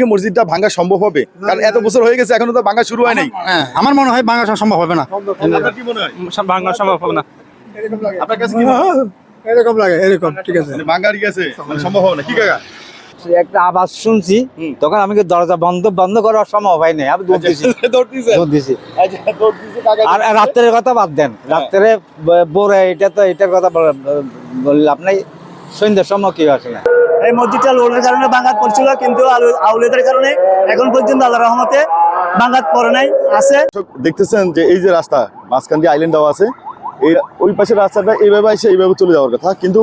কি মসজিদটা ভাঙা সম্ভব হবে? কারণ এত বছর হয়ে গেছে এখনও তো ভাঙা শুরু হয় নাই। হ্যাঁ আমার মনে হয় বাংলা সম্ভব হবে না। কি মনে হয়? বাংলা সম্ভব হবে না। আপনার কাছে কি এরকম লাগে এরকম ঠিক আছে। মানে ভাঙা ঠিক আছে মানে সম্ভব হবে না। কি কাকা? একটা আওয়াজ শুনছি তখন আমি দরজা বন্ধ বন্ধ করার সম্ভব হয় নাই? আমি দৌড় দিছি। দৌড় দিছি? আচ্ছা দৌড় দিছে কাকা আর রাত্রের কথা বাদ দেন। রাত্রে ব- বোরে এটা তো এটার কথা বল- বললে আপনি সন্ধ্যার সময় কি আসে না। এই মসজিদটা লোনের কারণে বাঙ্গাত পড়ছিল, কিন্তু আউলিয়াদের কারণে এখন পর্যন্ত আল্লাহ রহমতে বাঙ্গাত পড়ে নাই, আছে। দেখতেছেন যে এই যে রাস্তা, মাঝখান দিয়ে আইল্যান্ড দেওয়া আছে, এই ওই পাশের রাস্তাটা এইভাবে এসে এইভাবে চলে যাওয়ার কথা, কিন্তু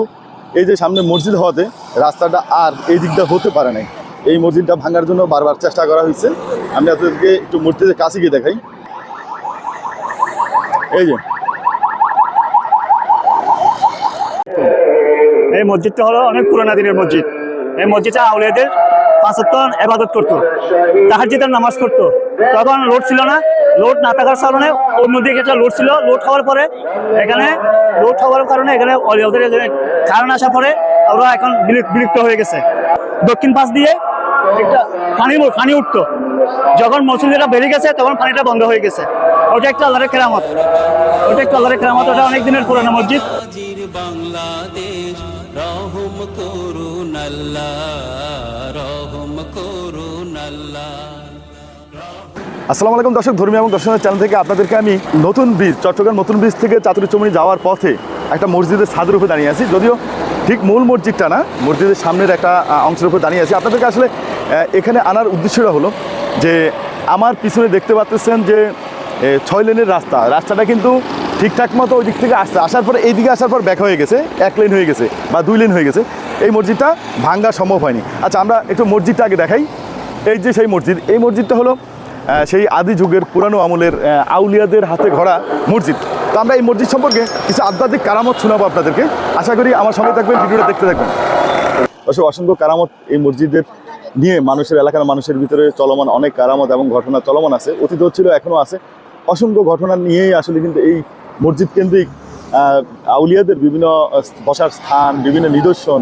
এই যে সামনে মসজিদ হওয়াতে রাস্তাটা আর এই দিকটা হতে পারে নাই। এই মসজিদটা ভাঙার জন্য বারবার চেষ্টা করা হয়েছে। আমি আপনাদেরকে একটু মসজিদের কাছে গিয়ে দেখাই। এই যে এই মসজিদটা হলো অনেক পুরানা দিনের মসজিদ। এই মসজিদটা আউলিয়াদের পাঁচত্তর এবাদত করতো। তাহাজিদের নামাজ করতো তখন লোড ছিল না। লোড না থাকার কারণে অন্যদিকে একটা লোড ছিল। লোড হওয়ার পরে এখানে লোড হওয়ার কারণে এখানে এখানে কারণ আসার পরে ওরা এখন বিলুপ- বিলুপ্ত হয়ে গেছে। দক্ষিণ পাশ দিয়ে একটা পানি পানি উঠতো। যখন মসজিদটা বেরিয়ে গেছে, তখন পানিটা বন্ধ হয়ে গেছে। ওটা একটা আল্লাহরের কেরামত। ওটা একটা আল্লাহরের কেরামত। ওটা অনেক দিনের পুরানো মসজিদ। রহম রহম আসসালামু আলাইকুম দর্শক, ধর্মীয় এবং দর্শনের চ্যানেল থেকে আপনাদেরকে আমি নতুন ব্রিজ চট্টগ্রাম নতুন ব্রিজ থেকে চাতুরি চমনি যাওয়ার পথে একটা মসজিদের ছাদের উপরে দাঁড়িয়ে আছি। যদিও ঠিক মূল মসজিদটা না, মসজিদের সামনের একটা অংশের উপর দাঁড়িয়ে আছি। আপনাদেরকে আসলে এখানে আনার উদ্দেশ্যটা হলো যে, আমার পিছনে দেখতে পাচ্ছেন যে ছয় লেনের রাস্তা। রাস্তাটা কিন্তু ঠিকঠাক মতো ওই দিক থেকে আসছে। আসার পরে এই দিকে আসার পর ব্যাক হয়ে গেছে, এক লেন হয়ে গেছে বা দুই লেন হয়ে গেছে। এই মসজিদটা ভাঙ্গা সম্ভব হয়নি। আচ্ছা আমরা একটু মসজিদটা আগে দেখাই। এই যে সেই মসজিদ, এই মসজিদটা হলো সেই আদি যুগের পুরানো আমলের আউলিয়াদের হাতে গড়া মসজিদ। তো আমরা এই মসজিদ সম্পর্কে কিছু আধ্যাত্মিক কারামত শোনাবো আপনাদেরকে। আশা করি আমার সঙ্গে থাকবেন, ভিডিওটা দেখতে থাকবেন। অবশ্য অসংখ্য কারামত এই মসজিদের নিয়ে মানুষের, এলাকার মানুষের ভিতরে চলমান অনেক কারামত এবং ঘটনা চলমান আছে অতীত ছিল, এখনও আছে। অসংখ্য ঘটনা নিয়েই আসলে কিন্তু এই মসজিদ কেন্দ্রিক আউলিয়াদের বিভিন্ন বসার স্থান, বিভিন্ন নিদর্শন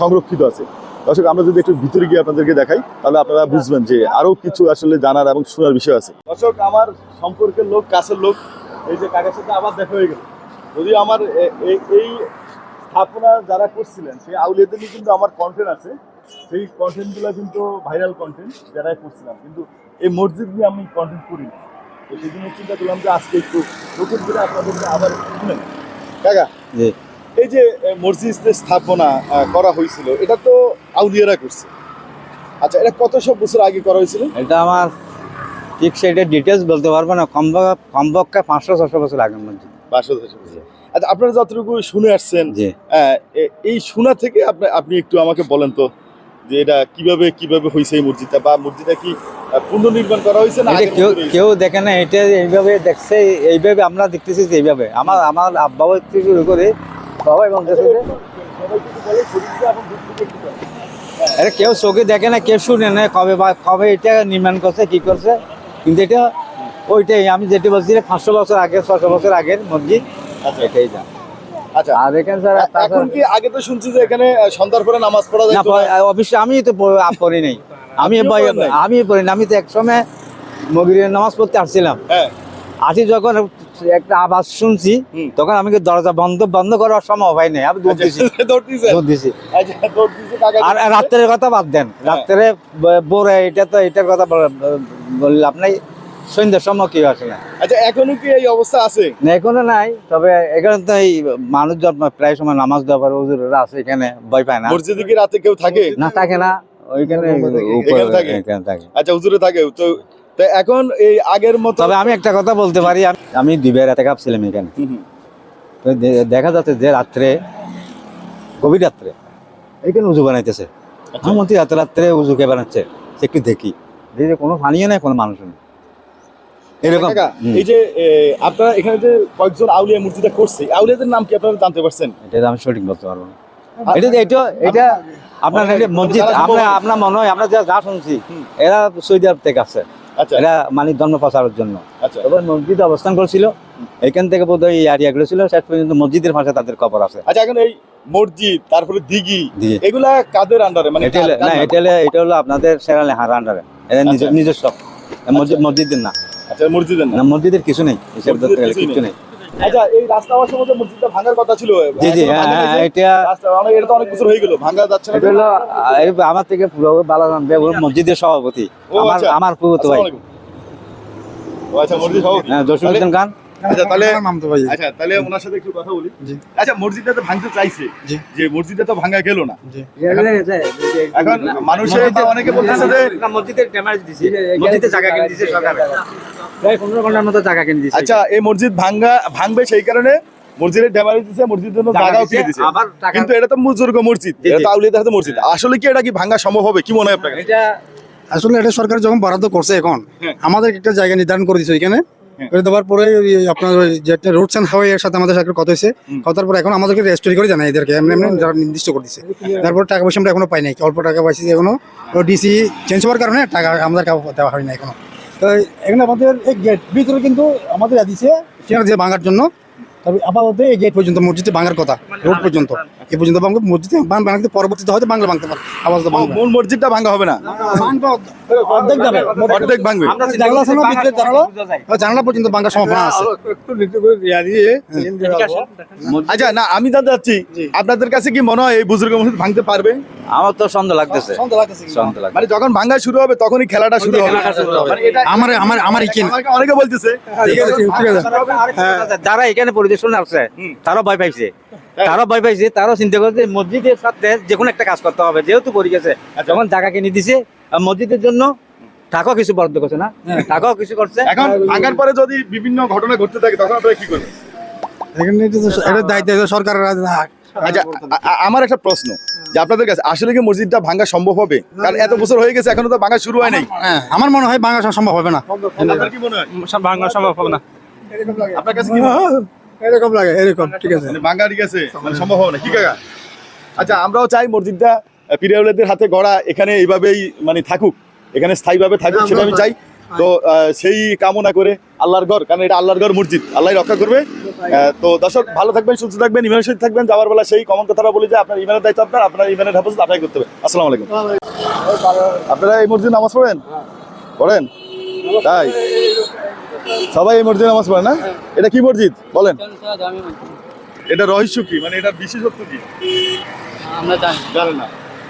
সংরক্ষিত আছে। দর্শক, আমরা যদি একটু ভিতরে গিয়ে আপনাদেরকে দেখাই, তাহলে আপনারা বুঝবেন যে আরও কিছু আসলে জানার এবং শোনার বিষয় আছে। দর্শক, আমার সম্পর্কের লোক, কাছের লোক, এই যে কাকার সাথে আবার দেখা হয়ে গেল। যদি আমার এই স্থাপনা যারা করছিলেন, সেই আউলিয়াদের নিয়ে কিন্তু আমার কন্টেন্ট আছে। সেই কন্টেন্টগুলো কিন্তু ভাইরাল কন্টেন্ট যারাই করছিলাম। কিন্তু এই মসজিদ নিয়ে আমি কন্টেন্ট করি। তো সেই জন্য চিন্তা করলাম যে আজকে একটু নতুন করে আপনাদেরকে আবার শুনেন কাকা এই যে মসজিদের স্থাপনা করা হয়েছিল এটা তো আউলিয়ারা করছে। আচ্ছা এটা কত সব বছর আগে করা হয়েছিল? এটা আমার ঠিক সেটা ডিটেলস বলতে পারব না কম কমপক্ষে পাঁচশো ছশো বছর আগের মধ্যে। বারোশো তেরোশো বছর। আচ্ছা আপনারা যতটুকু শুনে আসছেন এ- এই শোনা থেকে আপনি আপনি একটু আমাকে বলেন তো। যে এটা কীভাবে কীভাবে হয়েছে এই মসজিদটা? বা মসজিদটা কি পুনর্নির্মাণ করা হয়েছে না কেউ কেউ দেখে না এটা এইভাবে দেখছে এইভাবে আমরা দেখতেছি যে এইভাবে। আমার আমার আব্বাও থেকে শুরু করে বলতেছে একটু করে। এটা কেউ চোখে দেখে না কেউ শুনে না কবে বা কবে এটা নির্মাণ করছে কি করছে। কিন্তু এটা ওইটাই আমি যেটা বলছি পাঁচশো বছর আগে ছশো বছর আগের মসজিদ আচ্ছা। এটাই যা। আচ্ছা। আর এখানে স্যার এখন কি আগে তো শুনছি যে এখানে আহ, সন্ধ্যার পরে নামাজ পড়া যায় অবশ্যই আমি তো প- আপ করি নাই। আমি আমি পড়ি না আমি তো একসময় মগরিবের নামাজ পড়তে আসছিলাম। হ্যাঁ। আসি যখন একটা আওয়াজ শুনছি তখন আমি দরজা বন্ধ বন্ধ করার সম্ভব হয় নাই। আমি দৌড় দিছি। আচ্ছা, দৌড় দিছি। আচ্ছা আর রাত্রের কথা বাদ দেন। হ্যাঁ। রাত্রে বোরে এটা তো এটার কথা বললাম বললে আপনি সন্ধ্যার সময় কি আসে না। আচ্ছা এখনও কি এই অবস্থা আছে? না, এখনও নাই তবে এখানে তো এই মানুষজন প্রায় সময় নামাজ দেওয়ার হুজুরেরা আছে এখানে ভয় পায় না। মসজিদে কি রাতে কেউ থাকে? না থাকে না ওইখানে উপরে এখানে থাকে? আচ্ছা হুজুরে থাকে তো এখন এই আগের মতো তবে আমি একটা কথা বলতে পারি আমি- দুবার রাতে কাঁপছিলাম এখানে। তো দেখা যাচ্ছে যে রাত্রে গভীর রাত্রে এখানে উজু বানাইতেছে। আচ্ছা। আমার রাতে রাত্রে উজু কে বানাচ্ছে সে একটু দেখি। দেখি যে কোনো পানিও নাই কোনো মানুষ নেই। এরকম। এই যে আপনারা এখানে যে কয়েকজন আউলিয়া মূর্তিটা করছে আউলিয়াদের নাম কি আপনারা জানতে পারছেন? এটা আমি সঠিক বলতে পারব এটা এটা এটা আপনার মসজিদ আমরা আপনার মনে হয় আমরা যা যা শুনছি এরা সৌদি আরব থেকে আছে আচ্ছা। এরা মানে ধর্ম প্রচারের জন্য। আচ্ছা। তবে মসজিদ অবস্থান করছিল। এখান থেকে বোধহয় এই এরিয়াগুলো ছিল শেষ পর্যন্ত মসজিদের পাশে তাদের কবর আছে। আচ্ছা এখন এই মসজিদ তারপরে দিঘি। এগুলা কাদের আন্ডারে মানে এটা না এটা হলো আপনাদের সেরালে হার আন্ডারে এটা নিজ- নিজস্ব। মসজিদ- মসজিদের না আচ্ছা মসজিদের না না মসজিদের কিছু নেই হিসাব ধরতে গেলে কিছু নেই। আচ্ছা এই রাস্তা হওয়ার সময় তো মসজিদটা ভাঙার কথা ছিল জি জি হ্যাঁ হ্যাঁ? এটা অনেক এটা তো অনেক বছর হয়ে গেল ভাঙা যাচ্ছে না এটা হলো আহ, এই আমার থেকে পুরো ভালো মসজিদের সভাপতি আমার আচ্ছা। আমার ভাই আসসালামু আলাইকুম। আচ্ছা মসজিদ সভাপতি হ্যাঁ খান আচ্ছা তাহলে মামতো ভাই। আচ্ছা তাহলে ওনার সাথে একটু কথা বলি। আচ্ছা মসজিদটা তো ভাঙতে চাইছে। যে মসজিদটা তো ভাঙা গেল না। এখন মানুষের অনেকে বলতেছে যে মসজিদের ড্যামেজ দিছে। মসজিদের জায়গা কিনে দিছে সরকার প্রায় পনেরো ঘণ্টার মতো জায়গা কিনে দিছে আচ্ছা এই মসজিদ ভাঙ্গা ভাঙবে সেই কারণে মসজিদের ড্যামেজ দিছে মসজিদের জন্য জায়গা জায়গাও কিনে দিছে। কিন্তু এটা তো মুজুর্গ মসজিদ এটা তো আউলিয়াদের হাতে মসজিদ। আসলে কি এটা কি ভাঙা সম্ভব হবে? কি মনে হয় আপনার এটা আসলে এটা সরকার যখন বরাদ্দ করছে এখন হ্যাঁ। আমাদের একটা জায়গা নির্ধারণ করে দিছে ওইখানে। হ্যাঁ। করে দেওয়ার পরে আপনার ওই যেটা রোডস অ্যান্ড হাইওয়ে এর সাথে আমাদের সাথে কথা হয়েছে কথার পর এখন আমাদেরকে রেজিস্ট্রি করে জানাই এদেরকে এমনি এমনি যারা নির্দিষ্ট করে দিচ্ছে তারপর টাকা পয়সা আমরা এখনও পাই নাই অল্প টাকা পাইছি এখনও ডিসি চেঞ্জ হওয়ার কারণে টাকা আমাদের দেওয়া হয় না এখনও। তো এখানে আমাদের এই গেট ভিতরে কিন্তু আমাদের দিছে সেখানে যে ভাঙার জন্য। তবে আপাতত এই গেট পর্যন্ত মসজিদে ভাঙার কথা রোড পর্যন্ত এই পর্যন্ত ভাঙবে মসজিদে ভাঙতে পরবর্তীতে হয়তো বাংলা ভাঙতে পারে আপাতত ভাঙবে মূল মসজিদটা ভাঙা হবে না অর্ধেক যাবে অর্ধেক ভাঙবে জানালা ভিতরে জানালা জানালা পর্যন্ত ভাঙার সম্ভাবনা আছে আচ্ছা না আমি জানতে চাচ্ছি আপনাদের কাছে কি মনে হয় এই বুজুর্গ মসজিদ ভাঙতে পারবে আমার তো সন্দেহ লাগতেছে মানে যখন ভাঙ্গা শুরু হবে তখনই খেলাটা শুরু হবে। মানে আমার আমার আমার অনেকে বলতেছে ঠিক আছে ঠিক যারা এখানে পরিদর্শন হুম। তারাও ভয় পাইছে। তারাও ভয় পাইছে তারাও চিন্তা করছে মসজিদের সাথে যে কোনো একটা কাজ করতে হবে যেহেতু পড়ে গেছে। যখন জায়গা কিনে দিছে মসজিদের জন্য টাকাও কিছু বরাদ্দ করছে না টাকাও কিছু করছে। এখন ভাঙার পরে যদি বিভিন্ন ঘটনা ঘটতে থাকে তখন আপনারা কি করবেন? এখানে এটা দায়িত্ব সরকারের আচ্ছা আমার একটা প্রশ্ন যে আপনাদের কাছে আসলে কি মসজিদটা ভাঙা সম্ভব হবে? কারণ এত বছর হয়ে গেছে এখনও তো ভাঙা শুরু হয় নাই। হ্যাঁ আমার মনে হয় বাংলা সম্ভব হবে না। মনে হয়? ভাঙা সম্ভব হবে না। আপনার কাছে কি হয়? এরকম লাগে এরকম ঠিক আছে। মানে ভাঙা ঠিক আছে মানে সম্ভব হবে না কি কাকা? আচ্ছা আমরাও চাই মসজিদটা পিরিয়ডদের হাতে গড়া এখানে এইভাবেই মানে থাকুক এখানে স্থায়ীভাবে থাকুক সেটা আমি চাই। তো সেই কামনা করে আল্লাহর ঘর কারণ এটা আল্লাহর ঘর মসজিদ আল্লাহ রক্ষা করবে। তো দর্শক ভালো থাকবেন সুস্থ থাকবেন ইমানের সহিত থাকবেন যাওয়ার বেলা সেই কমন কথাটা বলি যে আপনার ইমানের দায়িত্ব আপনার আপনার ইমানের হেফাজত আপনাকে করতে হবে। আসসালামু আলাইকুম। আপনারা এই মসজিদ নামাজ পড়েন? পড়েন? তাই? সবাই এই মসজিদে নামাজ পড়ে না? এটা কি মসজিদ? বলেন। এটা রহস্য কি? মানে এটা বিশেষত্ব কি? আমরা জানি। না।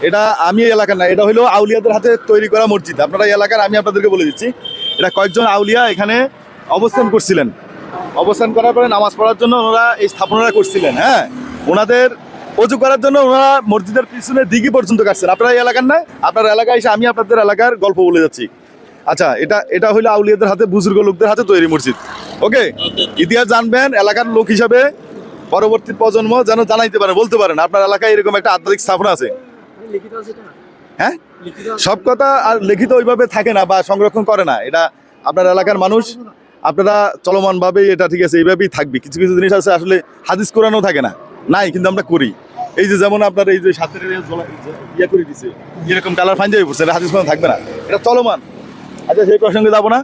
এটা আমি এলাকার না এটা হলো আউলিয়াদের হাতে তৈরি করা মসজিদ। আপনারা এলাকার আমি আপনাদেরকে বলে দিচ্ছি। এটা কয়েকজন আউলিয়া এখানে অবস্থান করছিলেন। অবস্থান করার পরে নামাজ পড়ার জন্য ওনারা এই স্থাপনাটা করছিলেন হ্যাঁ? ওনাদের অজু করার জন্য ওনারা মসজিদের পিছনে দিঘি পর্যন্ত কাটছেন। আপনারা এই এলাকার না? আপনার এলাকায় এসে আমি আপনাদের এলাকার গল্প বলে যাচ্ছি। আচ্ছা এটা এটা হলো আউলিয়াদের হাতে বুজুর্গ লোকদের হাতে তৈরি মসজিদ। ওকে? ইতিহাস জানবেন এলাকার লোক হিসাবে পরবর্তী প্রজন্ম যেন জানাইতে পারে বলতে পারেন আপনার এলাকায় এরকম একটা আধ্যাত্মিক স্থাপনা আছে? হ্যাঁ? সব কথা আর লিখিত ওইভাবে থাকে না বা সংরক্ষণ করে না এটা আপনার এলাকার মানুষ আপনারা চলমান ভাবে এটা ঠিক আছে এইভাবেই থাকবে। কিছু কিছু জিনিস আছে আসলে হাদিস কোরআনও থাকে না নাই কিন্তু আমরা করি। এই যে যেমন আপনার এই যে সাথে ইয়ে করে দিছে এরকম কালার ফাইন যাবে হাদিস কোরআন থাকবে না এটা চলমান। আচ্ছা সেই প্রসঙ্গে যাব না।